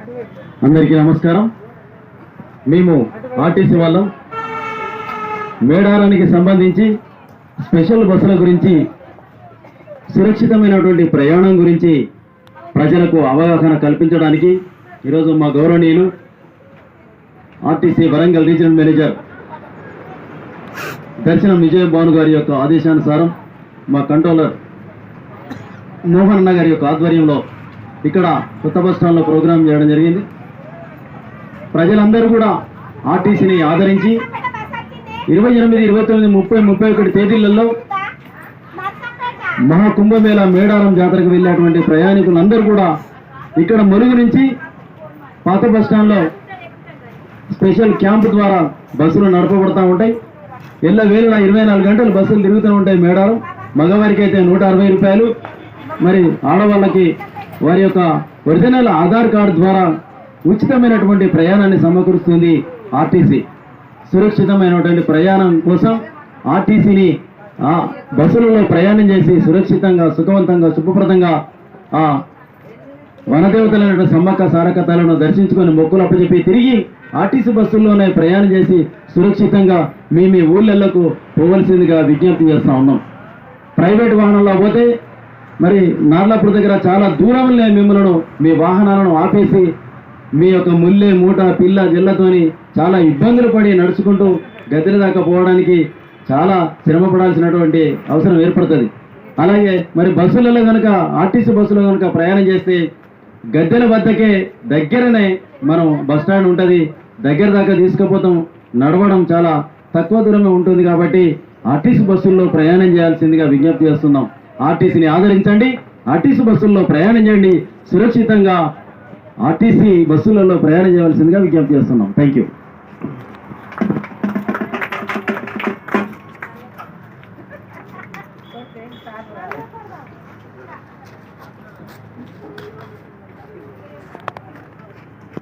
అందరికీ నమస్కారం. మేము ఆర్టీసీ వాళ్ళం. మేడారానికి సంబంధించి స్పెషల్ బస్సుల గురించి సురక్షితమైనటువంటి ప్రయాణం గురించి ప్రజలకు అవగాహన కల్పించడానికి ఈరోజు మా గౌరవనీయులు ఆర్టీసీ వరంగల్ రీజనల్ మేనేజర్ దర్శనం విజయ భాను గారి యొక్క ఆదేశానుసారం మా కంట్రోలర్ మోహన్ అన్న గారి యొక్క ఆధ్వర్యంలో ఇక్కడ కొత్త బస్ స్టాండ్లో ప్రోగ్రాం చేయడం జరిగింది. ప్రజలందరూ కూడా ఆర్టీసీని ఆదరించి ఇరవై ఎనిమిది ఇరవై తొమ్మిది ముప్పై ముప్పై ఒకటి తేదీలలో మహాకుంభమేళ మేడారం జాతరకు వెళ్ళేటువంటి ప్రయాణికులందరూ కూడా ఇక్కడ మురుగు నుంచి పాత బస్ స్టాండ్లో స్పెషల్ క్యాంప్ ద్వారా బస్సులు నడపబడతా ఉంటాయి. ఎల్ల వేలున ఇరవై నాలుగు గంటలు బస్సులు తిరుగుతూ ఉంటాయి మేడారం. మగవారికి అయితే నూట అరవై రూపాయలు. మరి ఆడవాళ్ళకి వారి యొక్క ఒరిజినల్ ఆధార్ కార్డు ద్వారా ఉచితమైనటువంటి ప్రయాణాన్ని సమకూరుస్తుంది ఆర్టీసీ. సురక్షితమైనటువంటి ప్రయాణం కోసం ఆర్టీసీని ఆ బస్సులలో ప్రయాణం చేసి సురక్షితంగా సుఖవంతంగా శుభప్రదంగా ఆ వనదేవతలైన సమ్మక్క సారకతలను దర్శించుకొని మొక్కులు అప్పచెప్పి తిరిగి ఆర్టీసీ బస్సుల్లోనే ప్రయాణం చేసి సురక్షితంగా మీ మీ ఊళ్ళకు పోవలసిందిగా విజ్ఞప్తి చేస్తూ ఉన్నాం. ప్రైవేట్ వాహనంలో పోతే మరి నార్లాపూర్ దగ్గర చాలా దూరంలో మిమ్మల్ని మీ వాహనాలను ఆపేసి మీ యొక్క ముల్లె మూట పిల్ల జిల్లతోని చాలా ఇబ్బందులు పడి నడుచుకుంటూ గద్దెల దాకా పోవడానికి చాలా శ్రమపడాల్సినటువంటి అవసరం ఏర్పడుతుంది. అలాగే మరి బస్సులలో కనుక ఆర్టీసీ బస్సులో కనుక ప్రయాణం చేస్తే గద్దెల వద్దకే దగ్గరనే మనం బస్ స్టాండ్ ఉంటుంది. దగ్గర దాకా తీసుకుపోతాం. నడవడం చాలా తక్కువ దూరంగా ఉంటుంది కాబట్టి ఆర్టీసీ బస్సుల్లో ప్రయాణం చేయాల్సిందిగా విజ్ఞప్తి చేస్తున్నాం. ఆర్టీసీని ఆదరించండి. ఆర్టీసీ బస్సుల్లో ప్రయాణం చేయండి. సురక్షితంగా ఆర్టీసీ బస్సులలో ప్రయాణం చేయవలసిందిగా విజ్ఞప్తి చేస్తున్నాం. Thank you